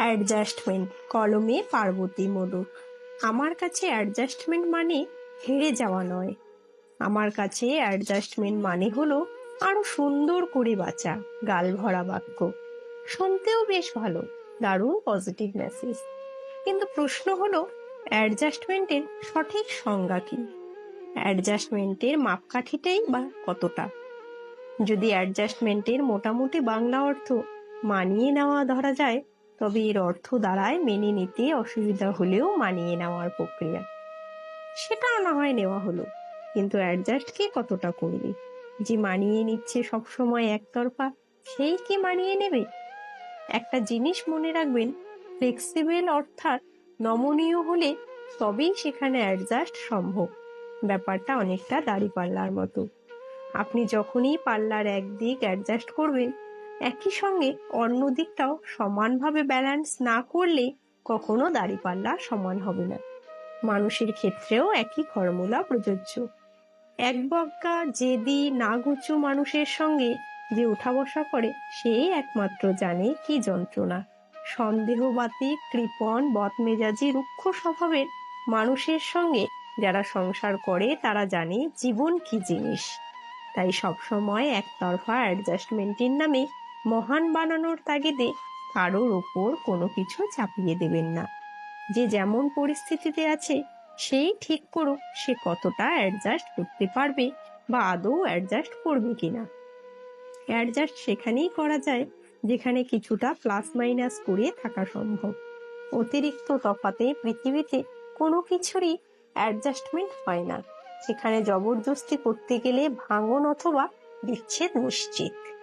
Adjustment কলমে পার্বতী মোদক আমার কাছে অ্যাডজাস্টমেন্ট মানে হেরে যাওয়া নয়। আমার কাছে অ্যাডজাস্টমেন্ট মানে হলো আরও সুন্দর করে বাঁচা, গাল ভরা বাক্য। শুনতেও বেশ ভালো, দারুণ পজিটিভ মেসেজ কিন্তু প্রশ্ন হলো অ্যাডজাস্টমেন্টের সঠিক সংজ্ঞা কি? অ্যাডজাস্টমেন্টের মাপকাঠিটাই বা কতটা? যদি অ্যাডজাস্টমেন্টের মোটামুটি বাংলা অর্থ মানিয়ে নেওয়া ধরা যায় তবে এর অর্থ দাঁড়ায় মেনে নিতে অসুবিধা হলেও মানিয়ে নেওয়ার প্রক্রিয়া। সেটাও না হয় নেওয়া হলো, কিন্তু অ্যাডজাস্ট কে কতটা করবে? যে মানিয়ে নিচ্ছে সবসময় একতরফা, সেই কি মানিয়ে নেবে? একটা জিনিস মনে রাখবেন ফ্লেক্সিবল অর্থাৎ নমনীয় হলে তবেই সেখানে অ্যাডজাস্ট সম্ভব। ব্যাপারটা অনেকটা দাড়ি পাল্লার মতো। আপনি যখনই পাল্লার একদিক অ্যাডজাস্ট করবেন একই সঙ্গে অন্য দিকটাও সমানভাবে ব্যালেন্স না করলে কখনো দাড়িপাল্লা সমান হবে না। মানুষের ক্ষেত্রেও একই ফর্মুলা প্রযোজ্য। এক বজ্ঞা জেদি, নাগুচু মানুষের সঙ্গে যে উঠা বসা করে সেই একমাত্র জানে কি যন্ত্রণা। সন্দেহবাতিক কৃপণ, বদমেজাজি, রুক্ষ স্বভাবের মানুষের সঙ্গে যারা সংসার করে, তারা জানে জীবন কি জিনিস। তাই সবসময় একতরফা অ্যাডজাস্টমেন্টের নামে মহান বানানোর তাগিদে কারোর ওপর কোনো কিছু চাপিয়ে দেবেন না। যে যেমন পরিস্থিতিতে আছে, সেই ঠিক করুক সে কতটা অ্যাডজাস্ট করতে পারবে বা আদৌ অ্যাডজাস্ট করবে কিনা। অ্যাডজাস্ট সেখানেই করা যায় যেখানে কিছুটা প্লাস মাইনাস করে থাকা সম্ভব। অতিরিক্ত তফাতে পৃথিবীতে কোনো কিছুরই অ্যাডজাস্টমেন্ট হয় না। সেখানে জবরদস্তি করতে গেলে ভাঙন অথবা বিচ্ছেদ নিশ্চিত।